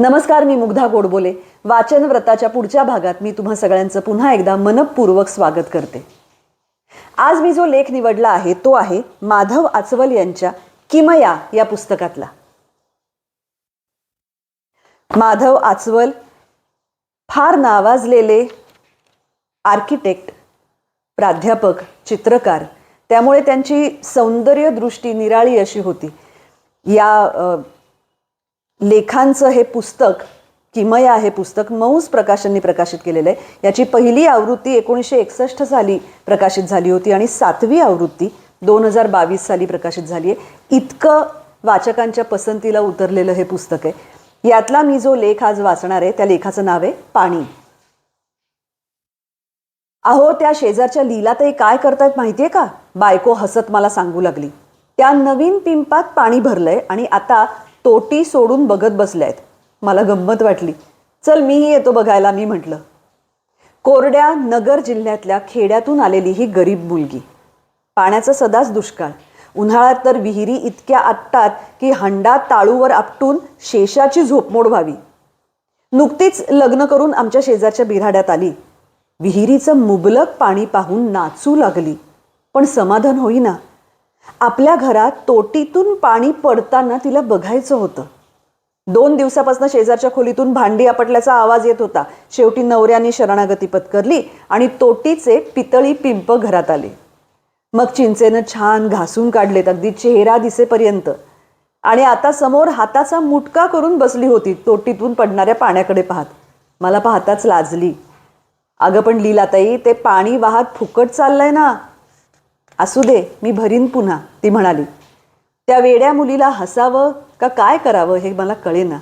नमस्कार मी मुग्धा गोडबोले. वाचन व्रताच्या पुढच्या भागात मी तुम्हा सगळ्यांचं पुन्हा एकदा मनपूर्वक स्वागत करते. आज मी जो लेख निवडला आहे तो आहे माधव आचवल यांच्या किमया या पुस्तकातला. माधव आचवल फार नावाजलेले आर्किटेक्ट प्राध्यापक चित्रकार त्यामुळे त्यांची सौंदर्य दृष्टी निराळी अशी होती. या लेखांचं हे पुस्तक किमया हे पुस्तक मौज प्रकाशनने प्रकाशित केलेलं आहे. याची पहिली आवृत्ती एकोणीसशे एकसष्ट साली प्रकाशित झाली होती आणि सातवी आवृत्ती दोन हजार बावीस साली प्रकाशित झाली आहे. इतकं वाचकांच्या पसंतीला उतरलेलं हे पुस्तक आहे. यातला मी जो लेख आज वाचणार आहे त्या लेखाचं नाव आहे पाणी. अहो त्या शेजारच्या लीलाताई काय करतायत माहितीये का? बायको हसत मला सांगू लागली. त्या नवीन पिंपात पाणी भरलंय आणि आता तोटी सोडून बघत बसल्यात. मला गंमत वाटली. चल मीही येतो बघायला मी म्हटलं. कोरड्या नगर जिल्ह्यातल्या खेड्यातून आलेली ही गरीब मुलगी. पाण्याचा सदाच दुष्काळ. उन्हाळ्यात तर विहिरी इतक्या आटतात की हंडा ताळूवर आपटून शेषाची झोपमोड व्हावी नुकतीच लग्न करून आमच्या शेजारच्या बिराड्यात आली. विहिरीचं मुबलक पाणी पाहून नाचू लागली. पण समाधान होईना. आपल्या घरात तोटीतून पाणी पडताना तिला बघायचं होतं. दोन दिवसापासून शेजारच्या खोलीतून भांडी आपटल्याचा आवाज येत होता. शेवटी नवऱ्याने शरणागती पत्करली आणि तोटीचे पितळी पिंप घरात आले. मग चिंचेनं छान घासून काढलेत अगदी चेहरा दिसेपर्यंत. आणि आता समोर हाताचा मुटका करून बसली होती तोटीतून पडणाऱ्या पाण्याकडे पाहत. मला पाहताच लाजली. अगं पण लीलाताई ते पाणी वाहत फुकट चाललंय ना. असू दे मी भरीन पुन्हा ती म्हणाली. त्या वेड्या मुलीला हसावं का काय करावं हे मला कळेना.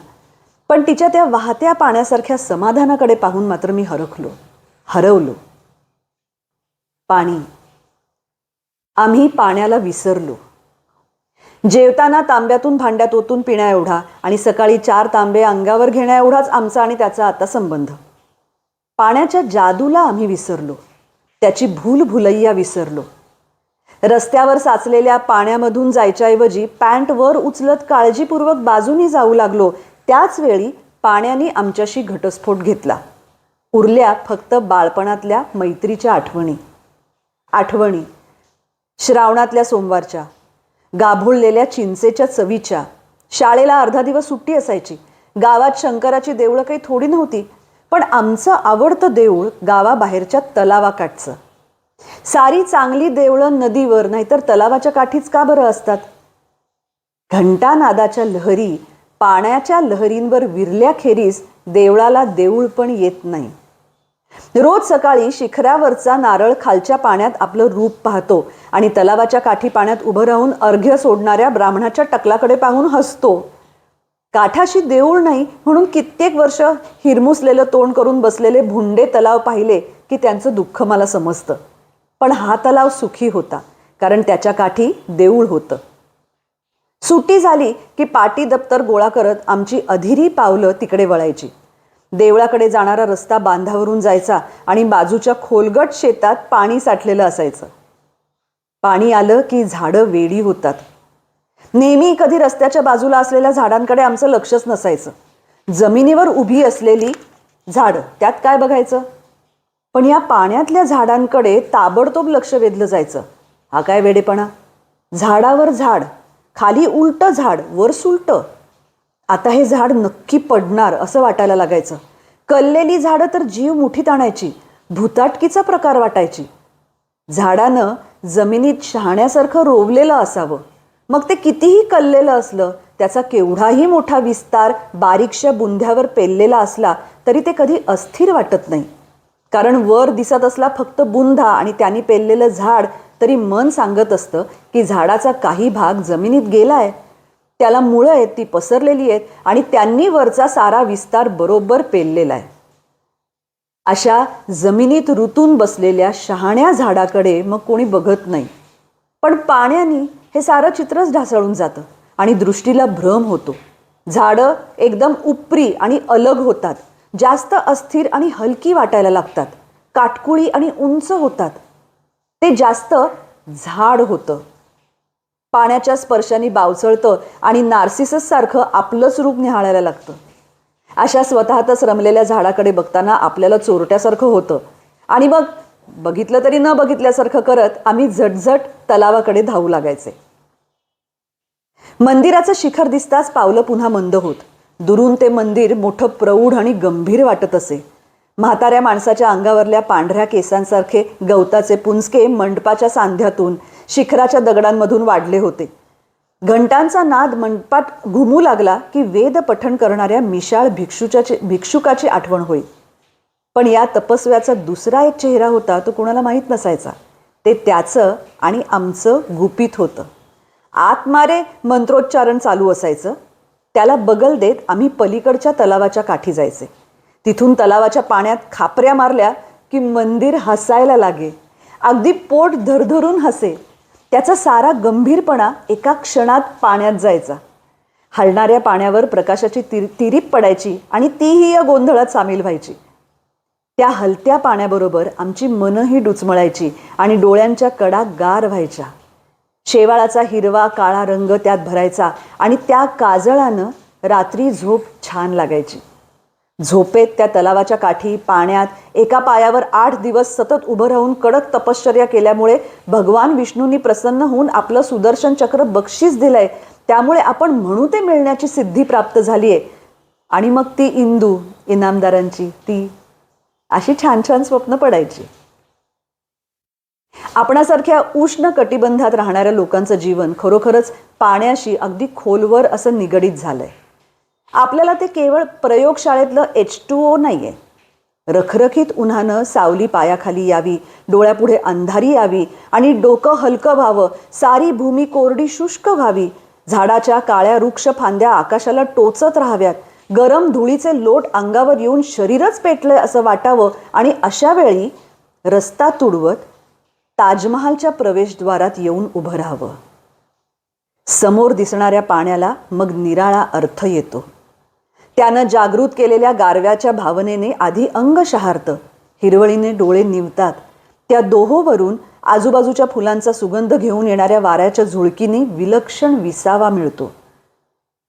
पण तिच्या त्या वाहत्या पाण्यासारख्या समाधानाकडे पाहून मात्र मी हरखलो हरवलो. पाणी. आम्ही पाण्याला विसरलो. जेवताना तांब्यातून भांड्यात ओतून पिण्या एवढा आणि सकाळी चार तांबे अंगावर घेण्या एवढाच आमचा आणि त्याचा आता संबंध. पाण्याच्या जादूला आम्ही विसरलो त्याची भूल भुलैया विसरलो. रस्त्यावर साचलेल्या पाण्यामधून जायच्याऐवजी पॅन्ट वर उचलत काळजीपूर्वक बाजूनी जाऊ लागलो. त्याच वेळी पाण्याने आमच्याशी घटस्फोट घेतला. उरल्या फक्त बाळपणातल्या मैत्रीच्या आठवणी. आठवणी. श्रावणातल्या सोमवारच्या. गाभोळलेल्या चिंचेच्या चवीच्या. शाळेला अर्धा दिवस सुट्टी असायची. गावात शंकराची देवळं काही थोडी नव्हती पण आमचं आवडतं देऊळ गावाबाहेरच्या तलावाकाठचं. सारी चांगली देवळं नदीवर नाहीतर तलावाच्या काठीच का बरं असतात? घंटा नादाच्या लहरी पाण्याच्या लहरींवर विरल्याखेरीज देवळाला देऊळ पण येत नाही. रोज सकाळी शिखरावरचा नारळ खालच्या पाण्यात आपलं रूप पाहतो आणि तलावाच्या काठी पाण्यात उभं राहून अर्घ्य सोडणाऱ्या ब्राह्मणाच्या टकलाकडे पाहून हसतो. काठाशी देऊळ नाही म्हणून कित्येक वर्ष हिरमुसलेलं तोंड करून बसलेले भुंडे तलाव पाहिले की त्यांचं दुःख मला समजतं. पण हा तलाव सुखी होता कारण त्याच्या काठी देऊळ होतं. सुट्टी झाली की पाटी दप्तर गोळा करत आमची अधिरी पावलं तिकडे वळायची. देवळाकडे जाणारा रस्ता बांधावरून जायचा आणि बाजूच्या खोलगट शेतात पाणी साठलेलं असायचं. पाणी आलं की झाडं वेडी होतात. नेहमी कधी रस्त्याच्या बाजूला असलेल्या झाडांकडे आमचं लक्षच नसायचं. जमिनीवर उभी असलेली झाडं त्यात काय बघायचं? पण या पाण्यातल्या झाडांकडे ताबडतोब लक्ष वेधलं जायचं. हा काय वेडेपणा? झाडावर झाड खाली उलटं झाड वर सुलट. आता हे झाड नक्की पडणार असं वाटायला लागायचं. कललेली झाडं तर जीव मुठीत आणायची भुताटकीचा प्रकार वाटायची. झाडानं जमिनीत शहाण्यासारखं रोवलेलं असावं. मग ते कितीही कललेलं असलं त्याचा केवढाही मोठा विस्तार बारीकशा बुंध्यावर पेललेला असला तरी ते कधी अस्थिर वाटत नाही. कारण वर दिसत असला फक्त बुंधा आणि त्यांनी पेललेलं झाड तरी मन सांगत असतं की झाडाचा काही भाग जमिनीत गेलाय. त्याला मुळं आहेत ती पसरलेली आहेत आणि त्यांनी वरचा सारा विस्तार बरोबर पेललेला आहे. अशा जमिनीत रुतून बसलेल्या शहाण्या झाडाकडे मग कोणी बघत नाही. पण पाण्याने हे सारं चित्रच ढासळून जातं आणि दृष्टीला भ्रम होतो. झाडं एकदम उपरी आणि अलग होतात. जास्त अस्थिर आणि हलकी वाटायला लागतात. काटकुळी आणि उंच होतात. ते जास्त झाड होतं. पाण्याच्या स्पर्शाने बावचळतं आणि नार्सिसस सारखं आपलंच रूप निहाळायला लागतं. अशा स्वतःतच रमलेल्या झाडाकडे बघताना आपल्याला चोरट्यासारखं होतं. आणि मग बघितलं तरी न बघितल्यासारखं करत आम्ही झटझट तलावाकडे धावू लागायचे. मंदिराचं शिखर दिसताच पावलं पुन्हा मंद होत. दुरून ते मंदिर मोठं प्रौढ आणि गंभीर वाटत असे. म्हाताऱ्या माणसाच्या अंगावरल्या पांढऱ्या केसांसारखे गवताचे पुंजके मंडपाच्या सांध्यातून शिखराच्या दगडांमधून वाढले होते. घंटांचा नाद मंडपात घुमू लागला की वेद पठण करणाऱ्या मिशाळ भिक्षुच्याची भिक्षुकाची आठवण होई. पण या तपस्व्याचा दुसरा एक चेहरा होता तो कुणाला माहीत नसायचा. ते त्याचं आणि आमचं गुपित होतं. आत्मारे मंत्रोच्चारण चालू असायचं. त्याला बगल देत आम्ही पलीकडच्या तलावाच्या काठी जायचे. तिथून तलावाच्या पाण्यात खापऱ्या मारल्या की मंदिर हसायला लागे. अगदी पोट धरधरून हसे. त्याचा सारा गंभीरपणा एका क्षणात पाण्यात जायचा. हलणाऱ्या पाण्यावर प्रकाशाची तिर तिरीप पडायची आणि तीही या गोंधळात सामील व्हायची. त्या हलत्या पाण्याबरोबर आमची मनही डुचमळायची आणि डोळ्यांच्या कडा गार व्हायच्या. शेवाळाचा हिरवा काळा रंग त्यात भरायचा आणि त्या काजळानं रात्री झोप छान लागायची. झोपेत त्या तलावाच्या काठी पाण्यात एका पायावर आठ दिवस सतत उभं राहून कडक तपश्चर्या केल्यामुळे भगवान विष्णूंनी प्रसन्न होऊन आपलं सुदर्शन चक्र बक्षीस दिलंय. त्यामुळे आपण म्हणू ते मिळण्याची सिद्धी प्राप्त झाली आहे आणि मग ती इंदू इनामदारांची ती अशी छान छान स्वप्न पडायची. आपणासारख्या उष्ण कटिबंधात राहणाऱ्या लोकांचं जीवन खरोखरच पाण्याशी अगदी खोलवर असं निगडीत झालंय. आपल्याला ते केवळ प्रयोगशाळेतलं एच टू ओ नाही आहे रखरखीत उन्हानं सावली पायाखाली यावी डोळ्यापुढे अंधारी यावी आणि डोकं हलकं व्हावं सारी भूमी कोरडी शुष्क व्हावी. झाडाच्या काळ्या वृक्ष फांद्या आकाशाला टोचत राहाव्यात. गरम धुळीचे लोट अंगावर येऊन शरीरच पेटलंय असं वाटावं आणि अशा वेळी रस्ता तुडवत ताजमहालच्या प्रवेशद्वारात येऊन उभं राहावं. समोर दिसणाऱ्या पाण्याला मग निराळा अर्थ येतो. त्यानं जागृत केलेल्या गारव्याच्या भावनेने आधी अंग शहारतं. हिरवळीने डोळे निवतात. त्या दोहोवरून आजूबाजूच्या फुलांचा सुगंध घेऊन येणाऱ्या वाऱ्याच्या झुळकीने विलक्षण विसावा मिळतो.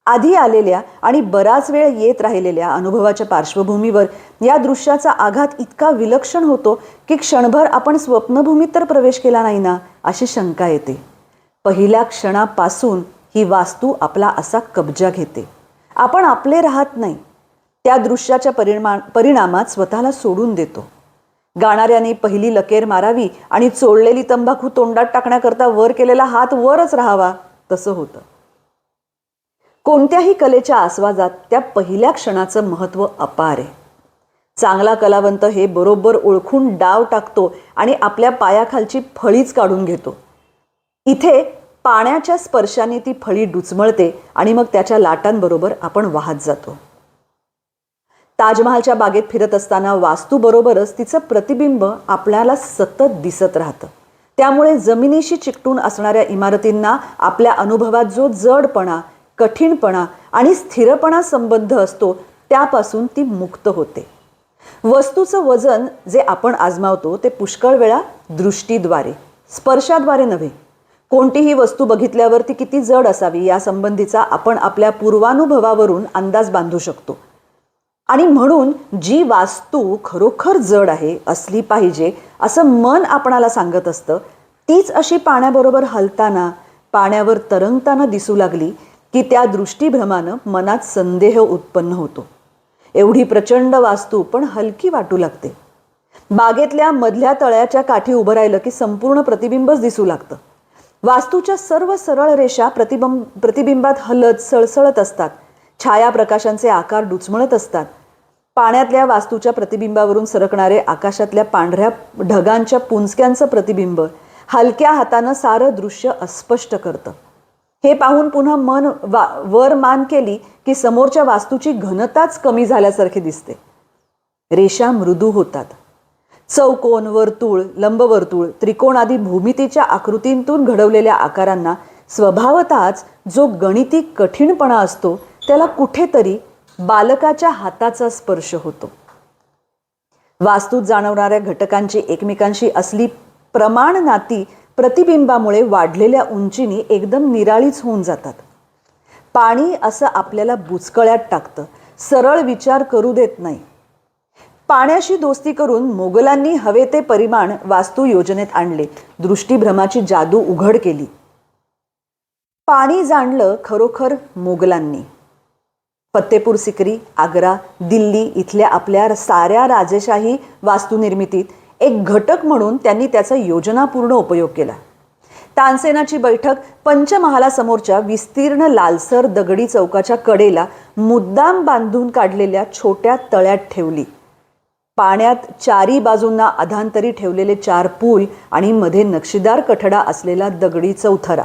आधी आलेल्या आणि बराच वेळ येत राहिलेल्या अनुभवाच्या पार्श्वभूमीवर या दृश्याचा आघात इतका विलक्षण होतो की क्षणभर आपण स्वप्नभूमीत तर प्रवेश केला नाही ना अशी शंका येते. पहिल्या क्षणापासून ही वास्तू आपला असा कब्जा घेते. आपण आपले राहत नाही. त्या दृश्याच्या परिणा परिणामात स्वतःला सोडून देतो. गाणाऱ्याने पहिली लकेर मारावी आणि चोळलेली तंबाखू तोंडात टाकण्याकरता वर केलेला हात वरच राहावा तसं होतं. कोणत्याही कलेच्या आस्वादात त्या पहिल्या क्षणाचं महत्त्व अपार आहे. चांगला कलावंत हे बरोबर ओळखून डाव टाकतो आणि आपल्या पायाखालची फळीच काढून घेतो. इथे पाण्याच्या स्पर्शाने ती फळी डुचमळते आणि मग त्याच्या लाटांबरोबर आपण वाहत जातो. ताजमहालच्या बागेत फिरत असताना वास्तूबरोबरच तिचं प्रतिबिंब आपल्याला सतत दिसत राहतं. त्यामुळे जमिनीशी चिकटून असणाऱ्या इमारतींना आपल्या अनुभवात जो जडपणा कठीणपणा आणि स्थिरपणा संबंध असतो त्यापासून ती मुक्त होते. वस्तूचं वजन जे आपण आजमावतो ते पुष्कळ वेळा दृष्टीद्वारे स्पर्शाद्वारे नव्हे. कोणतीही वस्तू बघितल्यावर ती किती जड असावी या संबंधीचा आपण आपल्या पूर्वानुभवावरून अंदाज बांधू शकतो. आणि म्हणून जी वास्तू खरोखर जड आहे असली पाहिजे असं मन आपणाला सांगत असतं तीच अशी पाण्याबरोबर हलताना पाण्यावर तरंगताना दिसू लागली की त्या दृष्टीभ्रमानं मनात संदेह उत्पन्न होतो. एवढी प्रचंड वास्तू पण हलकी वाटू लागते. बागेतल्या मधल्या तळ्याच्या काठी उभं राहिलं की संपूर्ण प्रतिबिंबच दिसू लागतं. वास्तूच्या सर्व सरळ रेषा प्रतिबंब प्रतिबिंबात हलत सळसळत असतात. छाया प्रकाशांचे आकार डुचमळत असतात. पाण्यातल्या वास्तूच्या प्रतिबिंबावरून सरकणारे आकाशातल्या पांढऱ्या ढगांच्या पुंजक्यांचं प्रतिबिंब हलक्या हातानं सारं दृश्य अस्पष्ट करतं. हे पाहून पुन्हा मन वा वर मान केली की समोरच्या वास्तूची घनताच कमी झाल्यासारखी दिसते. रेषा मृदू होतात. चौकोन वर्तुळ लंबवर्तुळ त्रिकोण आदी भूमितीच्या आकृतींतून घडवलेल्या आकारांना स्वभावतःच जो गणिती कठीणपणा असतो त्याला कुठेतरी बालकाच्या हाताचा स्पर्श होतो. वास्तूत जाणवणाऱ्या घटकांची एकमेकांशी असली प्रमाण नाती प्रतिबिंबामुळे वाढलेल्या उंचीनी एकदम निराळीच होऊन जातात. पाणी असं आपल्याला बुचकळ्यात टाकतं. सरळ विचार करू देत नाही. पाण्याशी दोस्ती करून मोगलांनी हवे ते परिमाण वास्तू योजनेत आणले. दृष्टीभ्रमाची जादू उघड केली. पाणी जाणलं खरोखर मोगलांनी. फत्तेपूर सिकरी आग्रा दिल्ली इथल्या आपल्या साऱ्या राजेशाही वास्तुनिर्मितीत एक घटक म्हणून त्यांनी त्याचा योजनापूर्ण उपयोग केला. तानसेनाची बैठक पंचमहालासमोरच्या विस्तीर्ण लालसर दगडी चौकाच्या कडेला मुद्दाम बांधून काढलेल्या छोट्या तळ्यात ठेवली. पाण्यात चारी बाजूंना अधांतरी ठेवलेले चार पूल आणि मध्ये नक्षीदार कठडा असलेला दगडी चौथरा.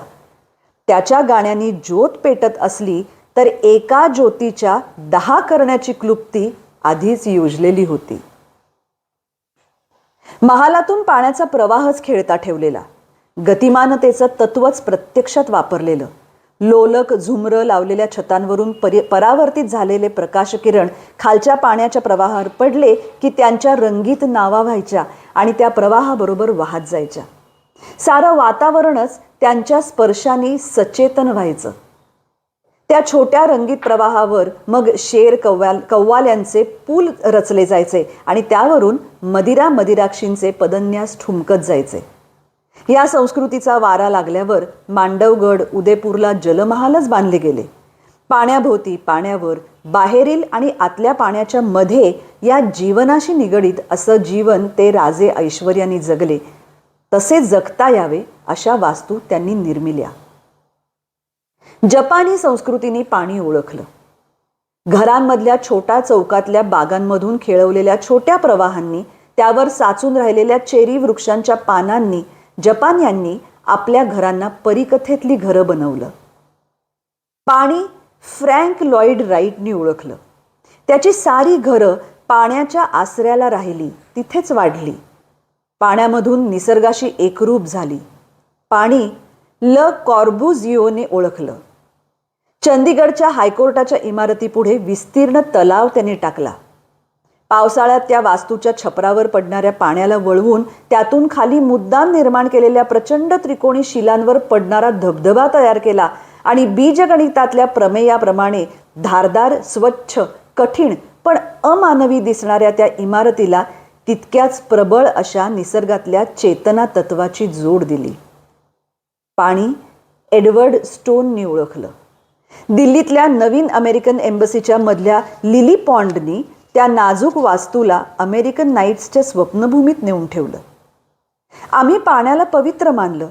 त्याच्या गाण्यानी ज्योत पेटत असली तर एका ज्योतीच्या दहा करण्याची क्लुप्ती आधीच योजलेली होती. महालातून पाण्याचा प्रवाहच खेळता ठेवलेला. गतिमानतेचं तत्वच प्रत्यक्षात वापरलेलं. लोलक झुमरं लावलेल्या छतांवरून परि परावर्तित झालेले प्रकाशकिरण खालच्या पाण्याच्या प्रवाहावर पडले की त्यांच्या रंगीत नावा व्हायच्या आणि त्या प्रवाहाबरोबर वाहत जायच्या. सारं वातावरणच त्यांच्या स्पर्शाने सचेतन व्हायचं. त्या छोट्या रंगीत प्रवाहावर मग शेर कव्वाल कव्वाल्यांचे पूल रचले जायचे आणि त्यावरून मदिरा मदिराक्षींचे पदन्यास ठुमकत जायचे. या संस्कृतीचा वारा लागल्यावर मांडवगड उदयपूरला जलमहालच बांधले गेले. पाण्याभोवती पाण्यावर बाहेरील आणि आतल्या पाण्याच्या मध्ये या जीवनाशी निगडीत असं जीवन ते राजे ऐश्वर्याने जगले. तसे जगता यावे अशा वास्तू त्यांनी निर्मिल्या. जपानी संस्कृतीने पाणी ओळखलं. घरांमधल्या छोट्या चौकातल्या बागांमधून खेळवलेल्या छोट्या प्रवाहांनी त्यावर साचून राहिलेल्या चेरी वृक्षांच्या पानांनी जपान यांनी आपल्या घरांना परिकथेतली घरं बनवलं. पाणी फ्रँक लॉईड राईटनी ओळखलं. त्याची सारी घरं पाण्याच्या आसऱ्याला राहिली तिथेच वाढली. पाण्यामधून निसर्गाशी एकरूप झाली. पाणी ल. कॉर्बुझिओने ओळखलं. चंदीगडच्या हायकोर्टाच्या इमारतीपुढे विस्तीर्ण तलाव त्यांनी टाकला. पावसाळ्यात त्या वास्तूच्या छपरावर पडणाऱ्या पाण्याला वळवून त्यातून खाली मुद्दाम निर्माण केलेल्या प्रचंड त्रिकोणी शिलांवर पडणारा धबधबा तयार केला आणि बीजगणितातल्या प्रमेयाप्रमाणे धारदार स्वच्छ कठीण पण अमानवी दिसणाऱ्या त्या इमारतीला तितक्याच प्रबळ अशा निसर्गातल्या चेतना तत्वाची जोड दिली. पाणी एडवर्ड स्टोननी ओळखलं. दिल्लीतल्या नवीन अमेरिकन एम्बसीच्या मधल्या लिली पॉन्डनी त्या नाजूक वास्तूला अमेरिकन नाईट्सच्या स्वप्नभूमीत नेऊन ठेवलं. आम्ही पाण्याला पवित्र मानलं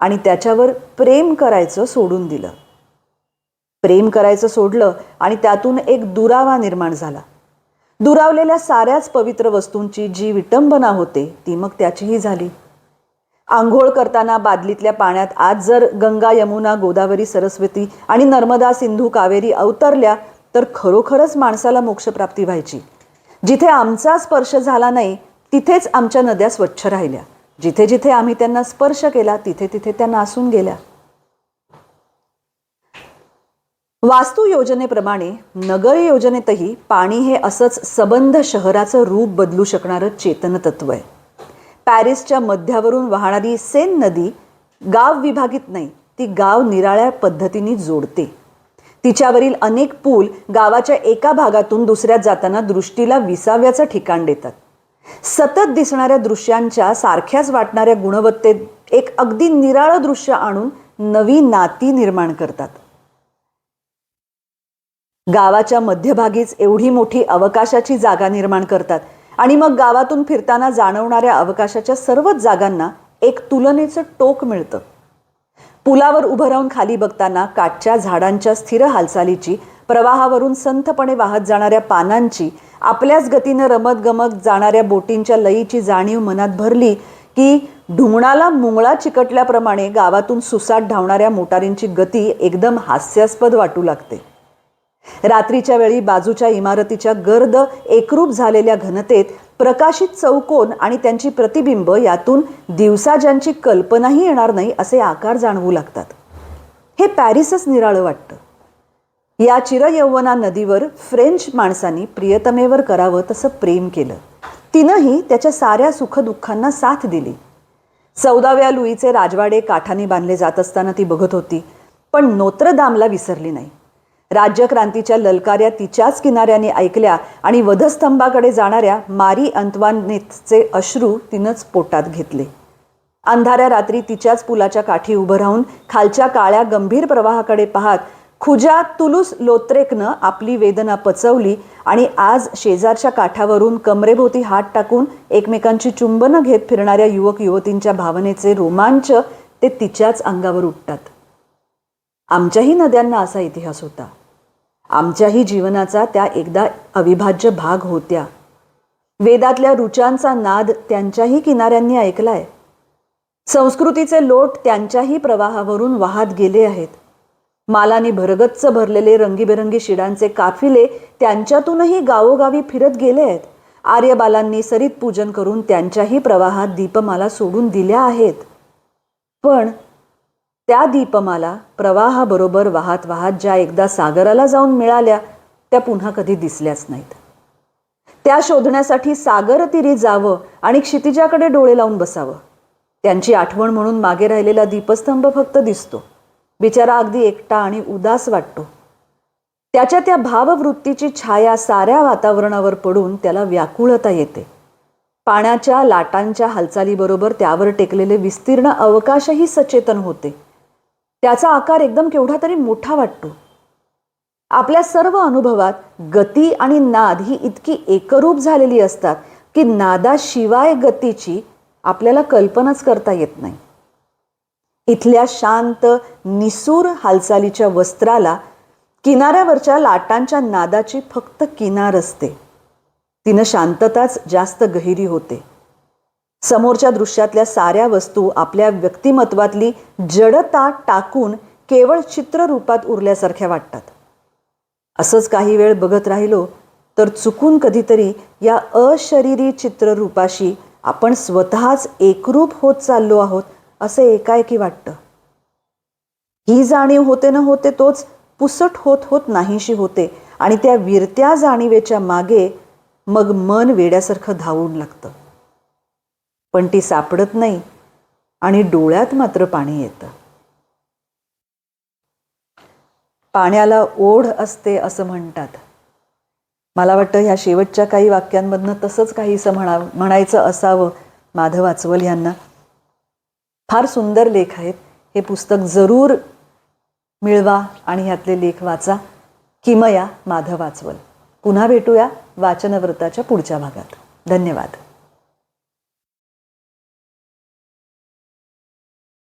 आणि त्याच्यावर प्रेम करायचं सोडून दिलं. प्रेम करायचं सोडलं आणि त्यातून एक दुरावा निर्माण झाला. दुरावलेल्या साऱ्याच पवित्र वस्तूंची जी विटंबना होते ती मग त्याचीही झाली. आंघोळ करताना बादलीतल्या पाण्यात आज जर गंगा यमुना गोदावरी सरस्वती आणि नर्मदा सिंधू कावेरी अवतरल्या तर खरोखरच माणसाला मोक्षप्राप्ती व्हायची. जिथे आमचा स्पर्श झाला नाही तिथेच आमच्या नद्या स्वच्छ राहिल्या. जिथे जिथे आम्ही त्यांना स्पर्श केला तिथे तिथे त्या नासून गेल्या. वास्तू योजनेप्रमाणे नगर योजनेतही पाणी हे असंच सबंध शहराचं रूप बदलू शकणारं चेतनतत्व आहे. पॅरिसच्या मध्यावरून वाहणारी सेन नदी गाव विभागित नाही ती गाव निराळ्या पद्धतीने जोडते. तिच्यावरील अनेक पूल गावाच्या एका भागातून दुसऱ्यात जाताना दृष्टीला विसाव्याचं ठिकाण देतात. सतत दिसणाऱ्या दृश्यांच्या सारख्याच वाटणाऱ्या गुणवत्तेत एक अगदी निराळं दृश्य आणून नवी नाती निर्माण करतात. गावाच्या मध्यभागीच एवढी मोठी अवकाशाची जागा निर्माण करतात आणि मग गावातून फिरताना जाणवणाऱ्या अवकाशाच्या सर्वच जागांना एक तुलनेचं टोक मिळतं. पुलावर उभं राहून खाली बघताना काठच्या झाडांच्या स्थिर हालचालीची प्रवाहावरून संथपणे वाहत जाणाऱ्या पानांची आपल्याच गतीनं रमत गमत जाणाऱ्या बोटींच्या लयीची जाणीव मनात भरली की ढुंगणाला मुंगळा चिकटल्याप्रमाणे गावातून सुसाट धावणाऱ्या मोटारींची गती एकदम हास्यास्पद वाटू लागते. रात्रीच्या वेळी बाजूच्या इमारतीच्या गर्द एकरूप झालेल्या घनतेत प्रकाशित चौकोन आणि त्यांची प्रतिबिंब यातून दिवसा ज्यांची कल्पनाही येणार नाही असे आकार जाणवू लागतात. हे पॅरिसच निराळं वाटतं. या चिरयौवना नदीवर फ्रेंच माणसांनी प्रियतमेवर करावं तसं प्रेम केलं. तिनंही त्याच्या साऱ्या सुखदुःखांना साथ दिली. चौदाव्या लुईचे राजवाडे काठाने बांधले जात असताना ती बघत होती पण नोत्रदामला विसरली नाही. राज्यक्रांतीच्या ललकार्या तिच्याच किनाऱ्याने ऐकल्या आणि वधस्तंभाकडे जाणाऱ्या मारी अंतवानेचे अश्रू तिनंच पोटात घेतले. अंधाऱ्या रात्री तिच्याच पुलाच्या काठी उभं राहून खालच्या काळ्या गंभीर प्रवाहाकडे पाहत खुजा तुलूस लोत्रेकनं आपली वेदना पचवली आणि आज शेजारच्या काठावरून कमरेभोवती हात टाकून एकमेकांची चुंबनं घेत फिरणाऱ्या युवक युवतींच्या भावनेचे रोमांच ते तिच्याच अंगावर उठतात. आमच्याही नद्यांना असा इतिहास होता. आमच्याही जीवनाचा त्या एकदा अविभाज्य भाग होत्या. वेदातल्या रुचांचा नाद त्यांच्याही किनाऱ्यांनी ऐकलाय. संस्कृतीचे लोट त्यांच्याही प्रवाहावरून वाहत गेले आहेत. मालानी भरगच्च भरलेले रंगीबेरंगी शिडांचे काफिले त्यांच्यातूनही गावोगावी फिरत गेले आहेत. आर्यबालांनी सरित पूजन करून त्यांच्याही प्रवाहात दीपमाला सोडून दिल्या आहेत. पण त्या दीपमाला प्रवाहाबरोबर वाहत वाहत ज्या एकदा सागराला जाऊन मिळाल्या त्या पुन्हा कधी दिसल्याच नाहीत. त्या शोधण्यासाठी सागर तिरी जावं आणि क्षितिजाकडे डोळे लावून बसावं. त्यांची आठवण म्हणून मागे राहिलेला दीपस्तंभ फक्त दिसतो. बिचारा अगदी एकटा आणि उदास वाटतो. त्याच्या त्या भाववृत्तीची छाया साऱ्या वातावरणावर पडून त्याला व्याकुळता येते. पाण्याच्या लाटांच्या हालचालीबरोबर त्यावर टेकलेले विस्तीर्ण अवकाशही सचेतन होते. त्याचा आकार एकदम केवढा तरी मोठा वाटतो. आपल्या सर्व अनुभवात गती आणि नाद ही इतकी एकरूप झालेली असतात की नादाशिवाय गतीची आपल्याला कल्पनाच करता येत नाही. इथल्या शांत निसूर हालचालीच्या वस्त्राला किनाऱ्यावरच्या लाटांच्या नादाची फक्त किनार असते. तिनं शांतताच जास्त गहिरी होते. समोरच्या दृश्यातल्या साऱ्या वस्तू आपल्या व्यक्तिमत्वातली जडता टाकून केवळ चित्ररूपात उरल्यासारख्या वाटतात. असंच काही वेळ बघत राहिलो तर चुकून कधीतरी या अशरीरी चित्ररूपाशी आपण स्वतःच एकरूप होत चाललो आहोत असं एकाएकी वाटतं. ही जाणीव होते न होते तोच पुसट होत होत नाहीशी होते आणि त्या विरत्या जाणीवेच्या मागे मग मन वेड्यासारखं धावून लागतं. पण ती सापडत नाही आणि डोळ्यात मात्र पाणी येतं. पाण्याला ओढ असते असं म्हणतात. मला वाटतं ह्या शेवटच्या काही वाक्यांमधनं तसंच काहीसं म्हणा म्हणायचं असावं माधव वाचवल यांना. फार सुंदर लेख आहेत. हे पुस्तक जरूर मिळवा आणि ह्यातले लेख वाचा. किमया माधव वाचवल पुन्हा भेटूया वाचनव्रताच्या पुढच्या भागात. धन्यवाद.